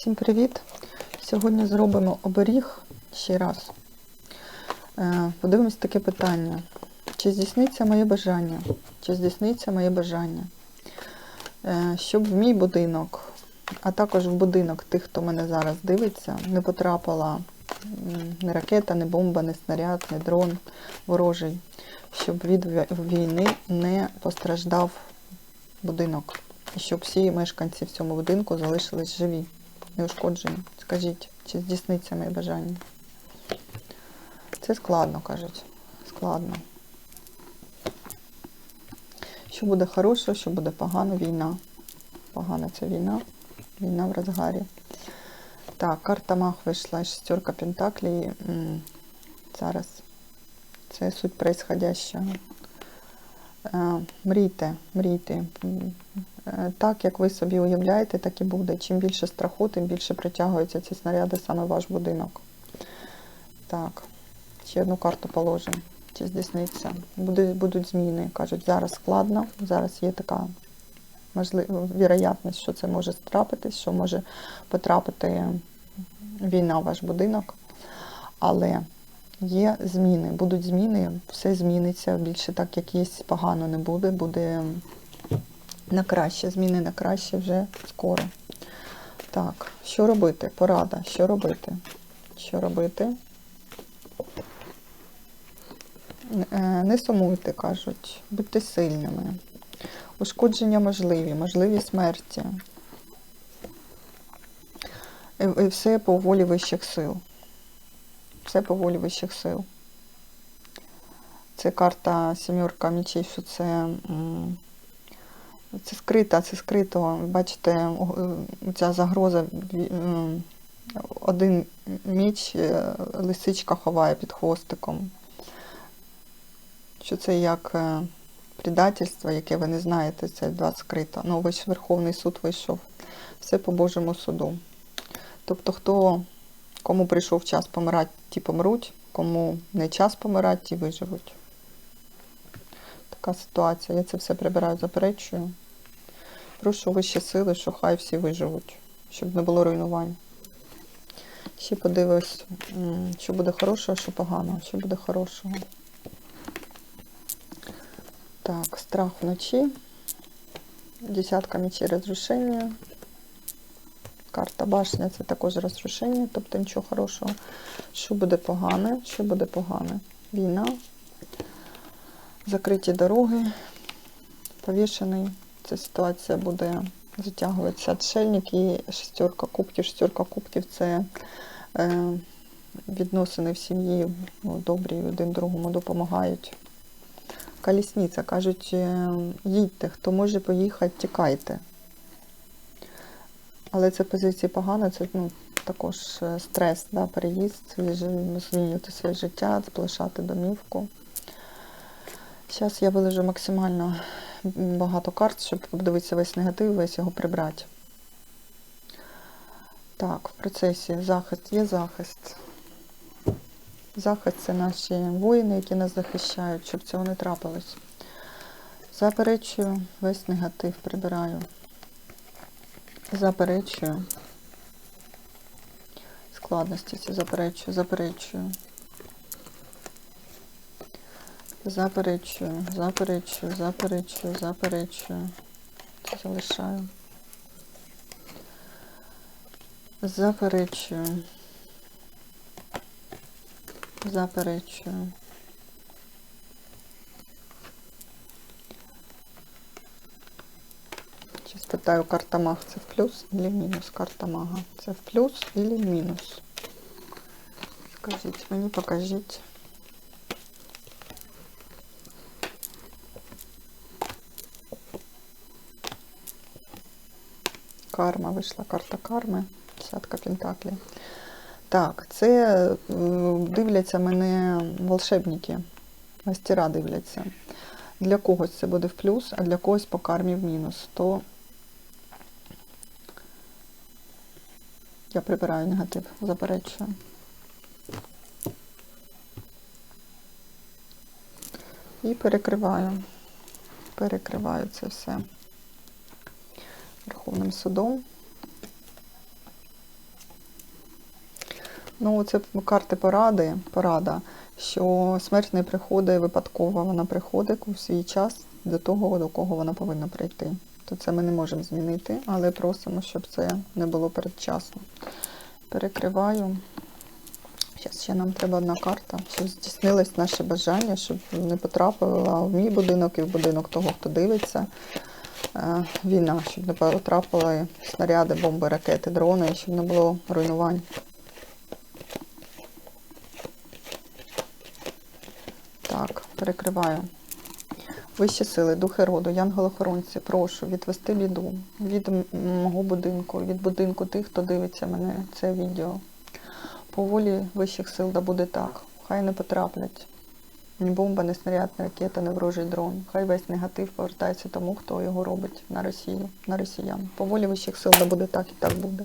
Всім привіт! Сьогодні зробимо оберіг ще раз. Е, Подивимось таке питання. Чи здійсниться моє бажання? Чи здійсниться моє бажання? Е, Щоб в мій будинок, а також в будинок тих, хто мене зараз дивиться, не потрапила ні ракета, ні бомба, ні снаряд, ні дрон ворожий, щоб від війни не постраждав будинок. І щоб всі мешканці в цьому будинку залишились живі неушкоджені. Скажіть, чи здійсниться моє бажання? Це складно, кажуть. Складно. Що буде хороше, що буде погано, війна. Погана це війна. Війна в розгарі. Так, карта Мах вийшла шестерка Пентаклей. М, Зараз. Це суть происходящого. Е, Мрійте, мрійте. Так, як ви собі уявляєте, так і буде. Чим більше страху, тим більше притягуються ці снаряди саме в ваш будинок. Так, ще одну карту положимо. Чи здійсниться? Буде, будуть зміни. Кажуть, зараз складно, зараз є така можлива вірогятність, що це може трапитись, що може потрапити війна в ваш будинок. Але є зміни, будуть зміни, все зміниться. Більше так, як є, погано не буде, буде на краще, зміни на краще вже скоро. Так, що робити? Порада, що робити? Що робити? Е, Не сумуйте, кажуть, будьте сильними. Ушкодження можливі, можливі смерті. І все по волі вищих сил. Все по волі вищих сил. Це карта сімерка мічей, що це. Це скрита, це скрито. Бачите, е, ця загроза. Один міч е, лисичка ховає під хвостиком. Що це як е, предательство, яке ви не знаєте, це два скрито. Ну, весь Верховний суд вийшов. Все по Божому суду. Тобто, хто, кому прийшов час помирати, ті помруть, кому не час помирати, ті виживуть. Така ситуація. Я це все прибираю, заперечую. Прошу вищі сили, що хай всі виживуть, щоб не було руйнувань. Ще подивимось, що буде хорошого, що поганого, що буде хорошого. Так, страх вночі. Десятка мечей розрушення. Карта башня це також розрушення, тобто нічого хорошого. Що буде погане? Що буде погане? Війна, закриті дороги, повішений. Ця ситуація буде затягуватися. Отшельник і шестерка кубків. Шестерка кубків це е, відносини в сім'ї ну, добрі, один другому допомагають. Колісниця, кажуть, е, їдьте, хто може поїхати, тікайте. Але це позиції погано, це ну, також е, стрес, да, переїзд, змінювати своє життя, залишати домівку. Зараз я вилежу максимально багато карт, щоб подивитися весь негатив, весь його прибрати. Так, в процесі захист є захист. Захист це наші воїни, які нас захищають, щоб цього не трапилось. Заперечую, весь негатив прибираю. Заперечую. Складності ці заперечую, заперечую. Заперечую, заперечую, заперечую, заперечую. Залишаю. Заперечую. Заперечую. Чи спитаю, карта маг це в плюс или мінус? Карта мага. Це в плюс в мінус? Скажіть мені, покажіть. Карма вийшла карта карми. Десятка пентаклів. Так, це дивляться мене волшебники. Мастера дивляться. Для когось це буде в плюс, а для когось по кармі в мінус. То я прибираю негатив, заперечую. І перекриваю. Перекриваю це все Верховним судом. Ну, це карти поради, порада, що смерть не приходить випадково, вона приходить у свій час до того, до кого вона повинна прийти. То це ми не можемо змінити, але просимо, щоб це не було передчасно. Перекриваю. Зараз ще нам треба одна карта, щоб здійснилось наше бажання, щоб не потрапила в мій будинок і в будинок того, хто дивиться. Е, Війна, щоб не потрапили снаряди, бомби, ракети, дрони, щоб не було руйнувань. Так, перекриваю. Вищі сили, духи роду, янголи-охоронці, прошу відвести біду від мого будинку, від будинку тих, хто дивиться мене це відео. По волі вищих сил да буде так. Хай не потраплять. Ні бомба, ні снаряд, ні ракета, не ворожий дрон. Хай весь негатив повертається тому, хто його робить на Росію, на росіян. По волі вищих сил не буде так і так буде.